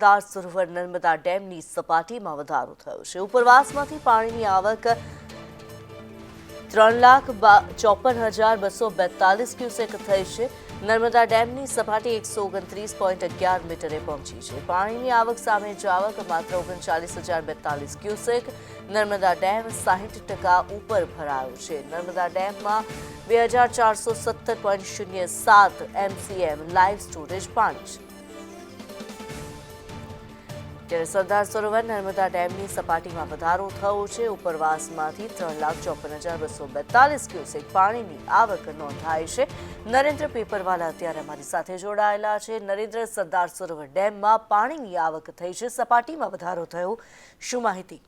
સરદાર સરોવર નર્મદા ડેમની સપાટીમાં વધારો થયો છે. ઉપરવાસમાંથી પાણીની આવક ત્રણ લાખ ચોપન હજાર બસો બેતાલીસ ક્યુસેક થઈ છે. નર્મદા ડેમની સપાટી એકસો ઓગણત્રીસ પોઈન્ટ અગિયાર મીટરે પહોંચી છે. પાણીની આવક સામે જ આવક માત્ર ઓગણચાલીસ હજાર બેતાલીસ ક્યુસેક. નર્મદા ડેમ સાહીઠ ટકા ઉપર ભરાયો છે. નર્મદા ડેમમાં બે હજાર ચારસો સત્તર પોઈન્ટ શૂન્ય સાત એમસીએમ લાઈવ સ્ટોરેજ પાણી છે ત્યારે સરદાર સરોવર નર્મદા ડેમની સપાટીમાં વધારો થયો છે. ઉપરવાસમાંથી ત્રણ લાખ ચોપન હજાર બસો બેતાલીસ ક્યુસેક પાણીની આવક નોંધાઈ છે. નરેન્દ્ર પેપરવાલા અત્યારે અમારી સાથે જોડાયેલા છે. નરેન્દ્ર, સરદાર સરોવર ડેમમાં પાણીની આવક થઈ છે. સપાટીમાં વધારો થયો. શું માહિતી?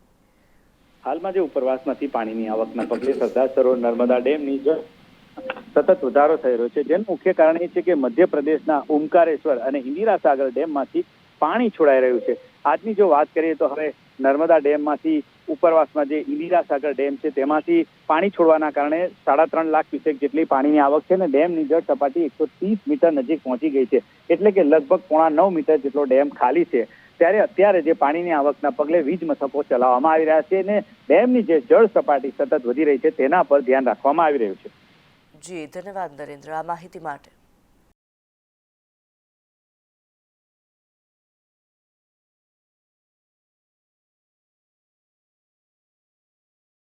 હાલમાં જે ઉપરવાસમાંથી પાણીની આવકના પગલે સરદાર સરોવર નર્મદા ડેમની સતત વધારો થઈ રહ્યો છે. જેનું મુખ્ય કારણ એ છે કે મધ્યપ્રદેશના ઓમકારેશ્વર અને ઇન્દિરા સાગર ડેમમાંથી પાણી છોડાઈ રહ્યું છે. આજની જો વાત કરીએ તો હવે નર્મદા ડેમમાંથી ઉપરવાસમાં જે ઇન્દિરા સાગર ડેમ છે, તેમાંથી પાણી છોડવાના કારણે સાડા ત્રણ લાખ ક્યુસેક જેટલી પાણીની આવક છે અને ડેમની જળ સપાટી એકસો ત્રીસ મીટર નજીક પહોંચી ગઈ છે. એટલે કે લગભગ પોણા નવ મીટર જેટલો ડેમ ખાલી છે. ત્યારે અત્યારે જે પાણીની આવકના પગલે વીજ મથકો ચલાવવામાં આવી રહ્યા છે અને ડેમની જે જળ સપાટી સતત વધી રહી છે, તેના પર ધ્યાન રાખવામાં આવી રહ્યું છે. જી, ધન્યવાદ નરેન્દ્ર. આ માહિતી માટે.